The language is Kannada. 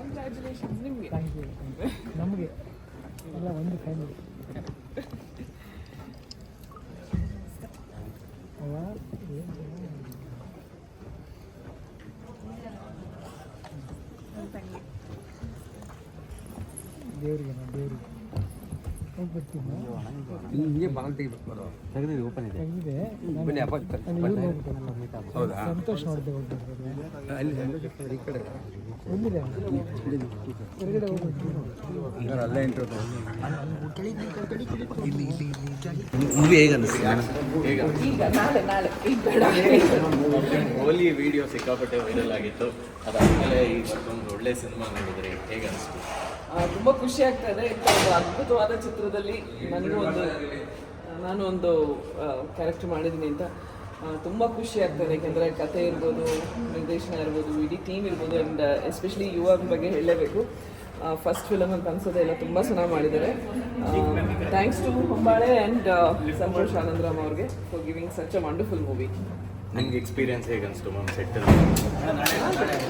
ಕಂಗ್ರ್ಯಾಚುಲೇಷನ್ಸ್ ನಿಮಗೆ ಥ್ಯಾಂಕ್ ಯು ನಮಗೆ ಎಲ್ಲ ಒಂದು ಫ್ಯಾಮಿಲಿ ಅವ್ವ ಏನ್ ದೇವರಿಗೆ ನಾವು ದೇವರಿಗೆ ಹೋಗಿ ಬರ್ತೀನಿ. ಹಿಂಗೆ ಬಾಲ್ ತೆಗಿಬೇಕು ತೆಗೆದಿದೆ ಓಪನ್ ಇದೆ. ತೆಗೆದಿದೆ. ಬನ್ನಿ ಅಪ್ಪ ಹೌದಾ? ಸಂತೋಷ್ ನೋಡ್ದೆ ಹೋಗ್ಬೇಕು ಅಲ್ಲಿ ಈ ಕಡೆ. ಬಂದಿದೆ ಹೊರಗಡೆ ಹೋಗ್ಬೇಕು ಸರ್ ಅಲ್ಲೇ ಇಂಟ್ರೋ ಮೂವಿ ಹೇಗೆ. ಅನಿಸ್ತು ಈಗ ನಾಳೆ ನಾಳೆ. ಈಗ ಬೇಡ. ಹೋಲಿ ವಿಡಿಯೋ ಸಿಕ್ಕಾಪಟ್ಟೆ ವೈರಲ್ ಆಗಿತ್ತು. ಅದಾದ್ಮೇಲೆ ಈ ಒಂದು ಒಳ್ಳೆ ಸಿನಿಮಾ ನೋಡಿದ್ರಿ ಹೇಗೆ ಅನಿಸ್ತು? ತುಂಬಾ ಖುಷಿ ಆಗ್ತಾ ಇದೆ. ಅದ್ಭುತವಾದ ಚಿತ್ರದಲ್ಲಿ ನನಗೂ ಒಂದು, ನಾನು ಒಂದು ಕ್ಯಾರೆಕ್ಟರ್ ಮಾಡಿದ್ದೀನಿ ಅಂತ. ತುಂಬಾ ಖುಷಿ ಆಗ್ತದೆ ಯಾಕೆಂದರೆ ಕತೆ ಇರ್ಬೋದು, ನಿರ್ದೇಶನ ಇರ್ಬೋದು, ಇಡೀ ಟೀಮ್ ಇರ್ಬೋದು ಆ್ಯಂಡ್ ಎಸ್ಪೆಷಲಿ ಯುವ ಬಗ್ಗೆ ಹೇಳಲೇಬೇಕು. ಫಸ್ಟ್ ಫಿಲಮ್ ಅಂತ ಅನ್ಸೋದೆ ಎಲ್ಲ ತುಂಬ ಚೆನ್ನಾಗಿ ಮಾಡಿದ್ದಾರೆ. Thanks to Hombale and Santhosh Anandram ಅವ್ರಿಗೆ for giving such a wonderful movie ನಿಮ್ಗೆ ಎಕ್ಸ್ಪೀರಿಯನ್ಸ್ ಹೇಗೆ ಅನಿಸ್ತು ಮ್ಯಾಮ್ ಚೆನ್ನಾಗಿದೆ